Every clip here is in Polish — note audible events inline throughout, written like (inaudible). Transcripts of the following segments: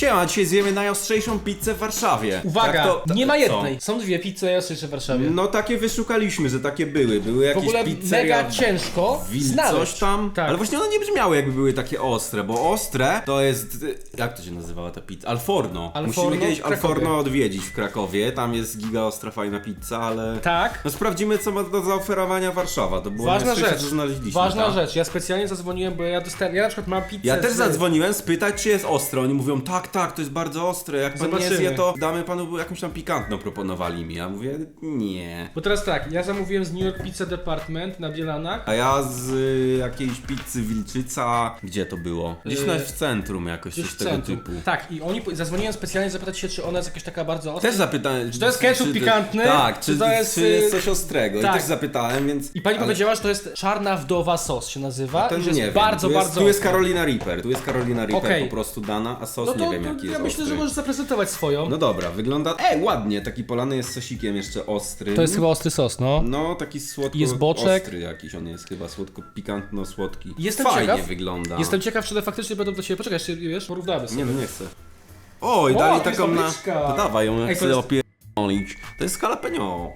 Siema, dzisiaj zjemy najostrzejszą pizzę w Warszawie. Uwaga, Tak to- nie ma co? jednej. Są dwie pizze najostrzejsze w Warszawie. No takie wyszukaliśmy, że takie były. Były w jakieś ogóle pizzeria mega ciężko Wil znaleźć. coś tam. Tak. Ale właśnie one nie brzmiały jakby były takie ostre, bo ostre to jest. Jak to się nazywała ta pizza? Alforno. Alforno Musimy kiedyś w Krakowie. Alforno odwiedzić w Krakowie. Tam jest giga ostra fajna pizza, ale. Tak. No sprawdzimy co ma do zaoferowania Warszawa. To było Ważna rzecz. co znaleźliśmy. Ważna tak? rzecz. Ja specjalnie zadzwoniłem, bo ja dostałem. Ja na przykład mam pizzę. Ja też z- zadzwoniłem spytać, czy jest ostre. Oni mówią, tak, tak, to jest bardzo ostre. Jak pan nie Zobaczymy. zje, to damy panu jakąś tam pikantną proponowali mi. Ja mówię, nie. Bo teraz tak, ja zamówiłem z New York Pizza Department na Bielanach. A ja z y, jakiejś pizzy Wilczyca, gdzie to było? Gdzieś Yy, na w centrum jakoś Gdzieś coś w tego centrum. typu. Tak, i oni po- zadzwoniłem specjalnie zapytać się, czy ona jest jakaś taka bardzo ostra. Też zapytałem. Czy to jest ketchup pikantny? Tak, czy, Czy to jest, czy jest y, coś ostrego? tak. I też zapytałem, więc. I pani ale powiedziała, że to jest czarna wdowa sos się nazywa. To i nie że jest wiem. bardzo, tu jest, bardzo Tu jest ostra. Carolina Reaper. Tu jest Carolina Reaper Okej. po prostu dana, a sos No to, nie wiem to jaki ja jest myślę, ostry. że możesz zaprezentować swoją. No dobra, wygląda. Ej, ładnie, taki polany jest sosikiem jeszcze ostry. To jest chyba ostry sos, no. No, taki słodko Jest boczek. ostry jakiś, on jest chyba słodko-pikantno-słodki. Jestem Fajnie ciekaw. wygląda. Jestem ciekaw, czy one faktycznie będą do siebie. Poczekaj, jeszcze wiesz, porównamy sobie. Nie no, nie chcę. Oj, dali to jest taką na... To dawaj ją, Ej, jak to chcę jest- opierdolić. To jest jalapeno.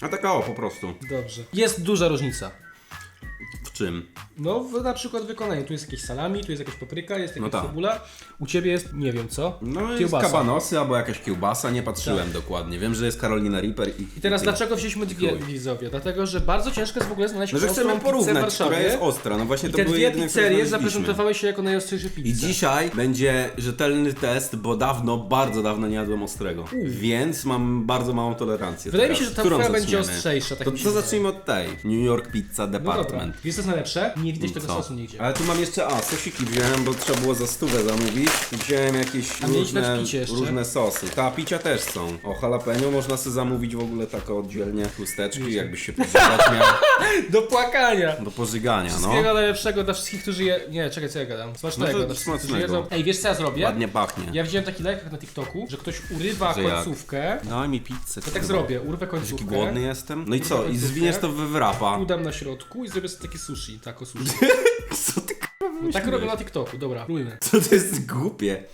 A taka o, po prostu. Dobrze. Jest duża różnica. Czym? No, w, na przykład wykonanie. Tu jest jakieś salami, tu jest jakaś papryka, jest jakaś tak. cebula. U ciebie jest, nie wiem co. No jest Kiełbasa. kabanosy albo jakaś kiełbasa, nie patrzyłem dokładnie. Wiem, że jest Carolina Reaper i... I teraz dlaczego wzięliśmy dwie widzowie? Dlatego, że bardzo ciężko jest w ogóle znaleźć No, że ostrą chcemy pizzę w porównać, Warszawie. która jest ostra. No właśnie I to te były dwie jedyne, które pizzerie znaleźliśmy. zaprezentowały się jako najostrzejsze pizze. I dzisiaj będzie rzetelny test, bo dawno, bardzo dawno nie jadłem ostrego. Więc mam bardzo małą tolerancję. Wydaje mi teraz. się, że ta Którą będzie zaczniemy? ostrzejsza, tak to mi się to wydaje. zacznijmy od tej. New York Pizza No dobra. Department. Jest najlepsze? Nie widać tego Co? sosu nigdzie. Ale tu mam jeszcze, a, sosiki wziąłem, bo trzeba było za stówę zamówić. I Wziąłem jakieś A mieliśmy różne, w picie jeszcze. różne sosy. Ta, picia też są. O, jalapeno można sobie zamówić w ogóle tak oddzielnie. Chusteczki, jakbyś się pożygać miał. (laughs) Do płakania! Do pożygania, no. Wszystkiego najlepszego dla wszystkich, którzy je... Nie, czekaj, co ja gadam? Smacznego No to dla wszystkich, którzy smacznego. jedzą. Ej, wiesz co ja zrobię? Ładnie pachnie. Ja widziałem taki lajk na TikToku, że ktoś urywa Że jak? końcówkę. Daj mi pizzę. To tak zrobię, urwę Taki końcówkę. głodny jestem. No i co? I zwiniesz to we wrapa. Udam na środku i zrobię sobie takie sushi, tako sushi. (laughs) Co ty k***a Tak robię na TikToku, dobra, próbujmy. Co to jest głupie?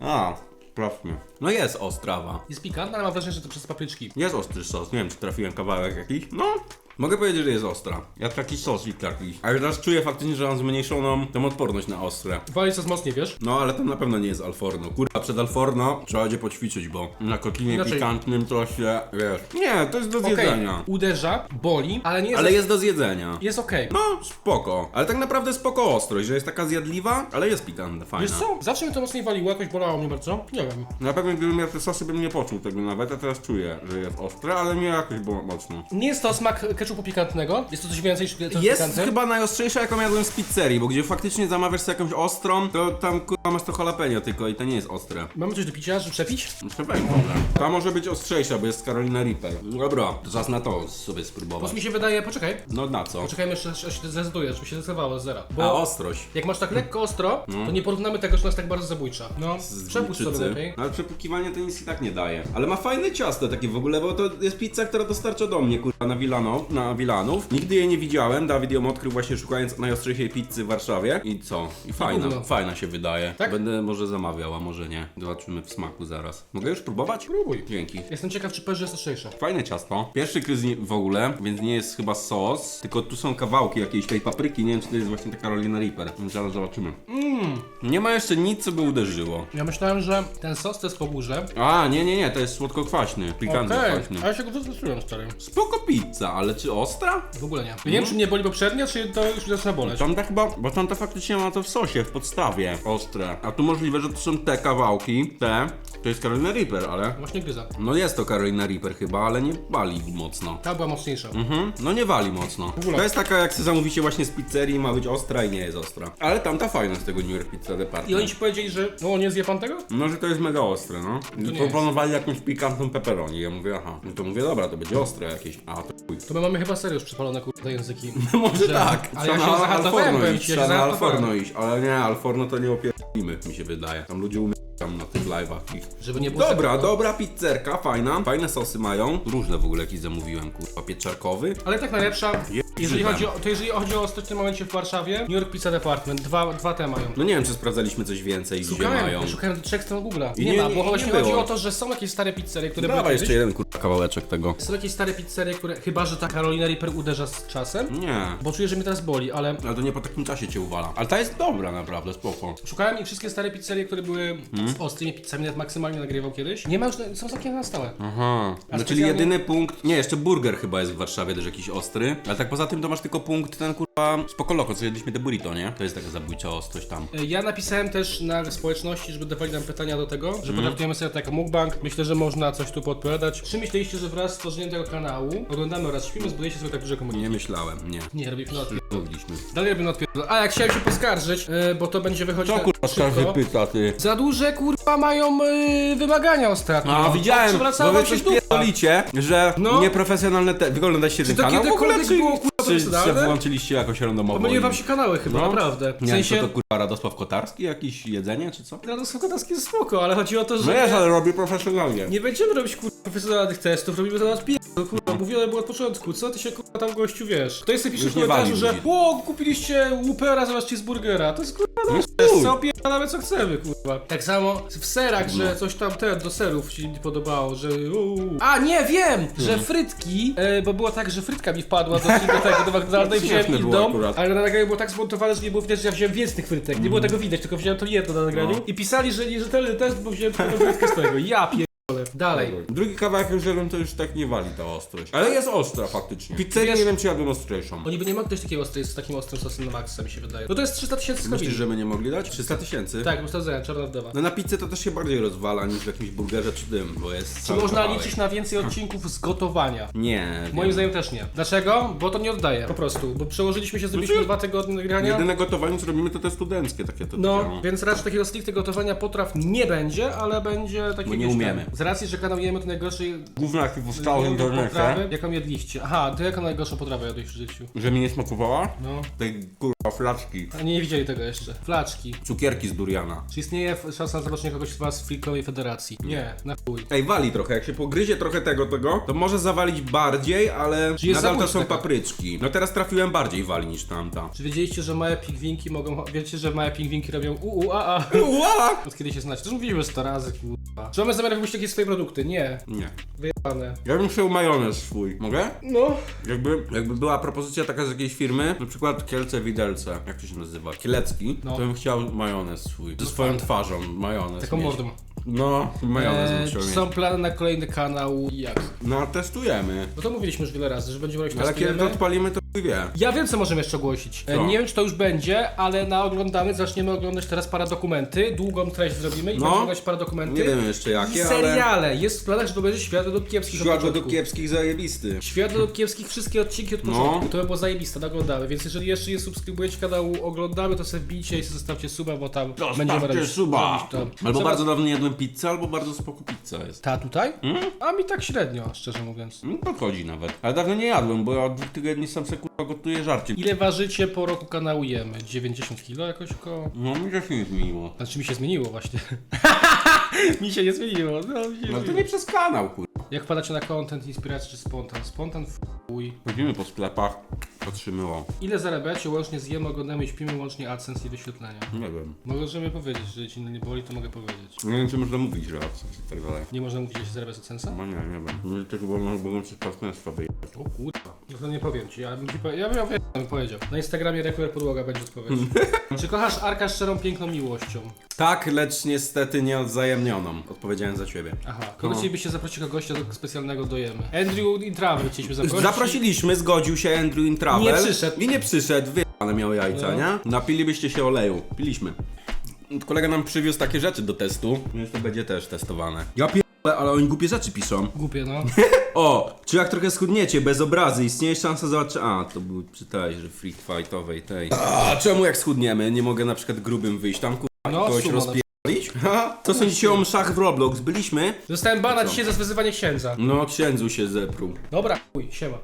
A, sprawdźmy. No jest ostrawa. Jest pikantna, ale mam wrażenie, że to przez papryczki. Jest ostry sos. Nie wiem, czy trafiłem kawałek jakiś. No, mogę powiedzieć, że jest ostra. Jak taki sosik jakiś. Ale teraz czuję faktycznie, że mam zmniejszoną tą odporność na ostre. Wali coś mocniej, wiesz? No, ale to na pewno nie jest Alforno. Kurwa, przed Alforno trzeba będzie poćwiczyć, bo na kotlinie Inaczej- pikantnym to się, wiesz... Nie, to jest do Okej, zjedzenia. uderza, boli, ale nie jest... Ale jest do zjedzenia. Jest okej. No, spoko. Ale tak naprawdę spoko ostrość, że jest taka zjadliwa, ale jest pikantna, fajna. Wiesz co? Zawsze mnie to mocniej waliło, jakoś bolało mnie bardzo. Nie wiem. Na pewno gdybym miał te sosy, bym nie poczuł tego nawet, a teraz czuję, że jest ostre, ale nie jakoś było mocno. Nie jest to smak ketchupu pikantnego, jest to coś więcej niż ketchup Jest pikantny. chyba najostrzejsza, jaką jadłem z pizzerii, bo gdzie faktycznie zamawiasz sobie jakąś ostrą, to tam kurwa masz to jalapeno tylko i to nie jest ostre. Mamy coś do picia, żeby przepić? Muszę wejść w ogóle. Ta może być ostrzejsza, bo jest Carolina Reaper. Dobra, to czas na to sobie Bo spróbować. mi się wydaje, poczekaj. No na co? Poczekajmy jeszcze, aż się zdecyduje, żeby się zdecydowało z zera. Bo A ostrość. jak masz tak lekko ostro, to nie porównamy tego, że ona jest tak bardzo zabójcza. No, Z przepuść sobie Wilczycy. lepiej. No, ale przepukiwanie to nic i tak nie daje. Ale ma fajne ciasto takie w ogóle, bo to jest pizza, która dostarcza do mnie, kurwa, na Wilano, na Wilanów. Nigdy jej nie widziałem, Dawid ją odkrył właśnie szukając najostrzejszej pizzy w Warszawie. I co? I fajna, gówno. fajna się wydaje. Tak? Będę może zamawiał, a może nie. Zobaczymy w smaku zaraz. Mogę już próbować? Próbuj. Dzięki. Jestem ciekaw, czy perze jest ostrzejsze. Fajne ciasto. Pierwszy kryz nie- w ogóle, więc nie jest chyba sos, tylko tu są kawałki jakiejś tej papryki. Nie wiem, czy to jest właśnie ta Carolina Reaper. Więc Zaraz zobaczymy. Mmm, Nie ma jeszcze nic, co by uderzyło. ja myślałem, że ten sos to jest po górze. A, nie, nie, nie, to jest słodko-kwaśny, pikantny Okej, kwaśny. ale ja się go zdecyduję, stary. Spoko pizza, ale czy ostra? W ogóle nie. Nie wiem, czy mnie boli poprzednio, czy to już mi zaczyna boleć. Tamta chyba, bo tamta faktycznie ma to w sosie, w podstawie, ostre. A tu możliwe, że to są te kawałki, te, to jest Carolina Reaper, ale... Właśnie gryza. No jest to Carolina Reaper chyba, ale nie wali mocno. Ta była mocniejsza. Mhm, no nie wali mocno. ogóle. To jest taka, jak sobie zamówicie właśnie z pizzerii, ma być ostra i nie jest ostra. Ale tamta fajna z tego New York Pizza Department. I oni ci powiedzieli, że no nie zje pan tego? No, że to jest mega ostre, no. nie Proponowali jakąś pikantną pepperoni. Ja mówię, aha. No to mówię, dobra, to będzie ostre jakieś. A, to chuj. To my mamy chyba serio już przepalone kurde języki. (laughs) Może Że- tak. Ale ja się na Alforno iść, ja się trzeba na. Alforno iść, ale nie, Alforno to nie opierdolimy, mi się wydaje. Tam ludzie umierają na tych live'ach ich. Żeby nie było Dobra, dobra pizzerka, fajna. Fajne sosy mają. Różne w ogóle jakieś zamówiłem, kurwa, pieczarkowy. Ale tak najlepsza, Jeżeli chodzi o, to jeżeli chodzi o w tym momencie w Warszawie, New York Pizza Department, dwa, dwa te mają. No nie wiem, czy sprawdzaliśmy coś więcej, gdzie mają. Szukałem, szukałem trzech stron Google'a. I Nie, nie- ma, nie- bo nie właśnie było. chodzi o to, że są jakieś stare pizzerie, które były Dawaj kiedyś. jeszcze jeden kurwa kawałeczek tego. Są jakieś stare pizzerie, które chyba, że ta Carolina Reaper uderza z czasem. Nie. Bo czuję, że mnie teraz boli, ale Ale to nie po takim czasie cię uwala. Ale ta jest dobra naprawdę, spoko. szukałem i wszystkie stare pizzerie, które były Hmm? z ostrymi pizzami, nawet maksymalnie nagrywał kiedyś. Nie ma już, są zamknięte na stałe. Aha. No czyli specjalnie- jedyny punkt. Nie, jeszcze burger chyba jest w Warszawie też jakiś ostry. Ale tak poza tym to masz tylko punkt ten kurwa spoko loko, co jedliśmy te burrito, nie? To jest taka zabójcza ostrość tam. E, Ja napisałem też na społeczności, żeby dawali nam pytania do tego, że potraktujemy sobie to jako mukbang. Myślę, że można coś tu podpowiadać. Czy myśleliście, że wraz z tworzeniem tego kanału oglądamy oraz śpimy, zbudujecie sobie tak duże komunikaty? Nie myślałem, nie. Nie, robiliśmy na odpier... Mówiliśmy. Dalej robimy odpierdol. A jak chciałem się poskarżyć, e, bo to będzie wychodzić Co kurwa każdy pyta ty? Za duże kurwa mają e, wymagania ostatnio. A widziałem, bo wy coś pierdolicie, że No. nieprofesjonalne te... Wyglądacie ten kanał w ogóle, czy, było, kurwa, czy profesjonalne? się włączyliście jakoś randomowo? Pomyliły i- wam się kanały chyba, No. naprawdę. W Nie sensie... co to kurwa Radosław Kotarski? Jakieś jedzenie, czy co? No to Sokotarski jest spoko, ale chodzi o to, że... No jest, ale robi profesjonalnie. Nie będziemy robić kurwa profesjonalnych testów, robimy to na odpierdol, kurwa, mówione było od początku, co ty się kurwa tam gościu wiesz? Kto jest pisze Już w nie komentarzu, wali że ludzi. o, kupiliście Whoopera zamiast cheeseburgera, to jest kurwa No test, co opierdalamy co chcemy, kurwa. Tak samo w serach, No. że coś tam te do serów się nie podobało, że uuu. A nie, wiem, że frytki, e, bo było tak, że frytka mi wpadła do, do tego, do McDonalda i (laughs) wziąłem Śmieszne było inną, akurat. ale na nagraniu było tak zmontowane, że nie było widać, że ja wziąłem więcej tych frytek, nie było tego widać, tylko wziąłem to jedno na nagraniu No. i pisali, że nierzetelny test, bo wziąłem tylko frytkę z tego, ja Dalej. Drugi kawałek już jadłem, to już tak nie wali ta ostrość. Ale jest ostra faktycznie. Pizzerię Wiesz- nie wiem, czy jadłem ostrzejszą. Oni by nie mogli dać takiego ostrej, z takim ostrym sosem na maksa, mi się wydaje. No to jest 300 tysięcy Myślisz, skowili. że my nie mogli dać? 300 tysięcy? Tak, ustawiam, czarna wdowa. No na pizzę to też się bardziej rozwala niż w jakimś burgerze czy tym, bo jest Czy cały można kawałek. liczyć na więcej odcinków z gotowania? Nie, Moim zdaniem też nie. Dlaczego? Bo to nie oddaje, po prostu. Bo przełożyliśmy się, zrobiliśmy Znaczy, dwa tygodnie nagrania. Jedyne gotowanie, co robimy, to te studenckie takie to No, takie, więc raczej takiego stricte gotowania potraw nie będzie, ale będzie takie Bo nie umiemy. Z racji, że kanał jemy to najgorszej Gówno jaki powstało w potrawy, internecie, jaką jedliście. Aha, to jaką najgorszą potrawę jadłeś w życiu? że mi nie smakowała? No, Te kurwa flaczki. a nie widzieli tego jeszcze. Flaczki. Cukierki z duriana. Czy istnieje f- szansa na zobaczenie kogoś z was w Freakowej Federacji? Nie, na chuj. Ej, wali trochę, jak się pogryzie trochę tego, tego, to może zawalić bardziej, ale Czy jest nadal to zabójstwo są papryczki. No teraz trafiłem bardziej wali niż tamta. Czy wiedzieliście, że małe pingwinki mogą. Wiecie, że małe pingwinki robią u, u a, a. (laughs) Ła! Od kiedy się znacie? To już mówiliśmy 100 razy, kurwa. Czy mamy zamiar wypuścić jakieś swoje produkty? Nie. Nie. Wyjebane. Ja bym chciał majonez swój. Mogę? No. Jakby, jakby była propozycja taka z jakiejś firmy, na przykład Kielce Widelce, jak to się nazywa? Kielecki, No. to bym chciał majonez swój. Ze swoją twarzą, majonez. Taką mieć. mordą. No, majonez bym Eee, chciał czy mieć. są plany na kolejny kanał i jak? No, testujemy. No to mówiliśmy już wiele razy, że będziemy robić Ale kiedy to testujemy. odpalimy, to wie. Ja wiem, co możemy jeszcze ogłosić. E, Co? Nie wiem, czy to już będzie, ale na oglądamy, zaczniemy oglądać teraz paradokumenty. Długą treść zrobimy i No. będziemy oglądać paradokumenty. Nie wiem jeszcze I jakie, ale... seriale. Jest w planach, że to będzie świat według kiepskich od Świat do początku. kiepskich zajebisty. Świat według kiepskich, wszystkie odcinki od No. początku. To by było zajebiste, naglądamy. Więc jeżeli jeszcze nie subskrybujecie kanału Oglądamy, to sobie wbijcie i sobie zostawcie suba, bo tam będziemy robić, suba! robić to. Albo Co bardzo dawno nie jadłem pizzę, albo bardzo spoko pizza jest. Ta tutaj? A mi tak średnio, szczerze mówiąc. Mm, Podchodzi nawet. Ale dawno nie jadłem, bo ja od dwóch tygodni sam se kurwa gotuję żarcie. Ile ważycie po roku kanału Jemy? 90 kilo jakoś koło? No mi się nie zmieniło. Znaczy mi się zmieniło właśnie. (laughs) mi się nie zmieniło. No, mi się No to zmieniło. nie przez kanał, kurwa. Jak wpadacie na content, inspirację czy spontan? Spontan fuj. Chodzimy po sklepach, Ile zarabiacie łącznie z Jemy, oglądamy i śpimy łącznie AdSense i wyświetlenia? Nie wiem. Możemy powiedzieć, że ci nie boli, to mogę powiedzieć. Nie wiem, czy można mówić, że absens i tak dalej. Nie można mówić, że się zarabia z AdSense'a? No nie, nie wiem. No i tego bo mogą się partnerstwa wyjechać. O kurwa. No to nie powiem ci, ja bym ci powie... ja bym, ja bym powiedział. Na Instagramie Requer Podłoga będzie odpowiedź. (laughs) Czy kochasz Arka szczerą, piękną miłością? Tak, lecz niestety nieodzajemnioną. Odpowiedziałem za ciebie. Aha. Kogo No. chcielibyście zaprosić jako gościa do specjalnego dojemy? Andrew Intravel chcieliśmy zaprosić. Zaprosiliśmy, zgodził się Andrew in Travel. Nie przyszedł. I nie przyszedł, ale miał jajca, No. nie? Napilibyście się oleju. Piliśmy. Kolega nam przywiózł takie rzeczy do testu, więc to będzie też testowane. Ja pierdolę, ale oni głupie rzeczy piszą. Głupie, no. (laughs) O, czy jak trochę schudniecie bez obrazy, istnieje szansa zobaczyć... A, to był tej, że freak fightowej tej. A czemu jak schudniemy, nie mogę na przykład grubym wyjść tam, kurwa, No, kogoś sumo na rozpierdolić? Ha, Co sądzicie o mszach w Roblox? Byliśmy? Dostałem bana dzisiaj za zwyzywanie księdza. No, księdzu się zepruł. Dobra, chuj, siema.